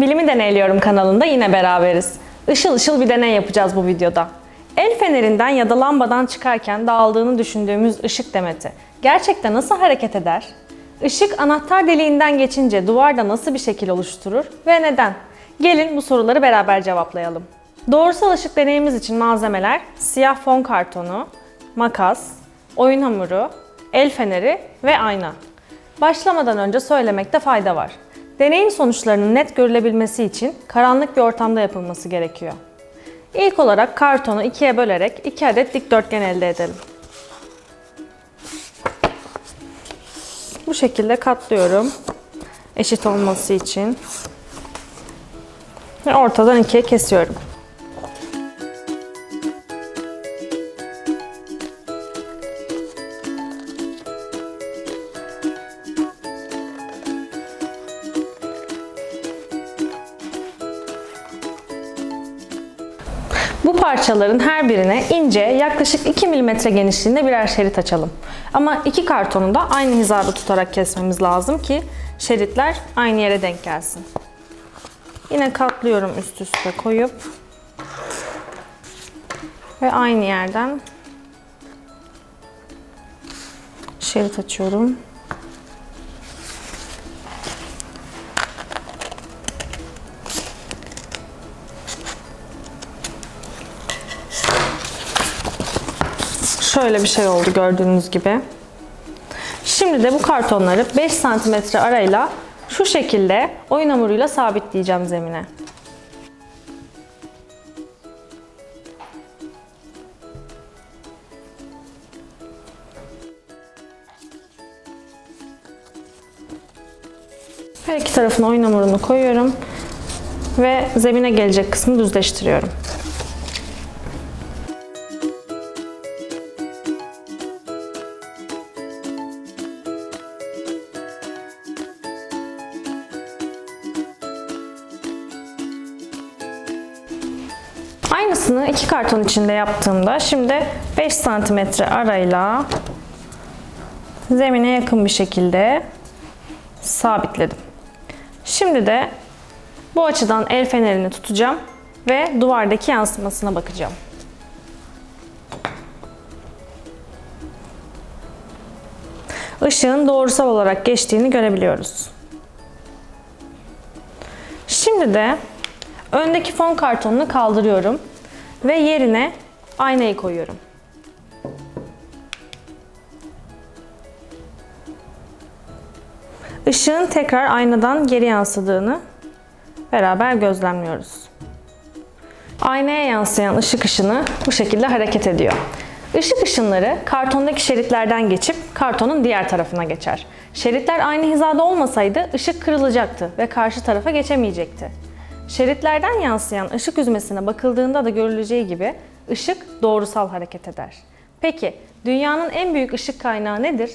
Bilimi Deneyliyorum kanalında yine beraberiz. Işıl ışıl bir deney yapacağız bu videoda. El fenerinden ya da lambadan çıkarken dağıldığını düşündüğümüz ışık demeti gerçekten nasıl hareket eder? Işık anahtar deliğinden geçince duvarda nasıl bir şekil oluşturur ve neden? Gelin bu soruları beraber cevaplayalım. Doğrusal ışık deneyimiz için malzemeler siyah fon kartonu, makas, oyun hamuru, el feneri ve ayna. Başlamadan önce söylemekte fayda var. Deneyin sonuçlarının net görülebilmesi için karanlık bir ortamda yapılması gerekiyor. İlk olarak kartonu ikiye bölerek iki adet dikdörtgen elde edelim. Bu şekilde katlıyorum. Eşit olması için. Ve ortadan ikiye kesiyorum. Bu parçaların her birine ince yaklaşık 2 mm genişliğinde birer şerit açalım. Ama iki kartonu da aynı hizada tutarak kesmemiz lazım ki şeritler aynı yere denk gelsin. Yine katlıyorum üst üste koyup ve aynı yerden şerit açıyorum. Şöyle bir şey oldu gördüğünüz gibi. Şimdi de bu kartonları 5 cm arayla şu şekilde oyun hamuruyla sabitleyeceğim zemine. Her iki tarafına oyun hamurunu koyuyorum ve zemine gelecek kısmı düzleştiriyorum. Aynısını iki karton içinde yaptığımda şimdi 5 santimetre arayla zemine yakın bir şekilde sabitledim. Şimdi de bu açıdan el fenerini tutacağım ve duvardaki yansımasına bakacağım. Işığın doğrusal olarak geçtiğini görebiliyoruz. Şimdi de öndeki fon kartonunu kaldırıyorum ve yerine aynayı koyuyorum. Işığın tekrar aynadan geri yansıdığını beraber gözlemliyoruz. Aynaya yansıyan ışık ışını bu şekilde hareket ediyor. Işık ışınları kartondaki şeritlerden geçip kartonun diğer tarafına geçer. Şeritler aynı hizada olmasaydı ışık kırılacaktı ve karşı tarafa geçemeyecekti. Şeritlerden yansıyan ışık üzmesine bakıldığında da görüleceği gibi ışık doğrusal hareket eder. Peki dünyanın en büyük ışık kaynağı nedir?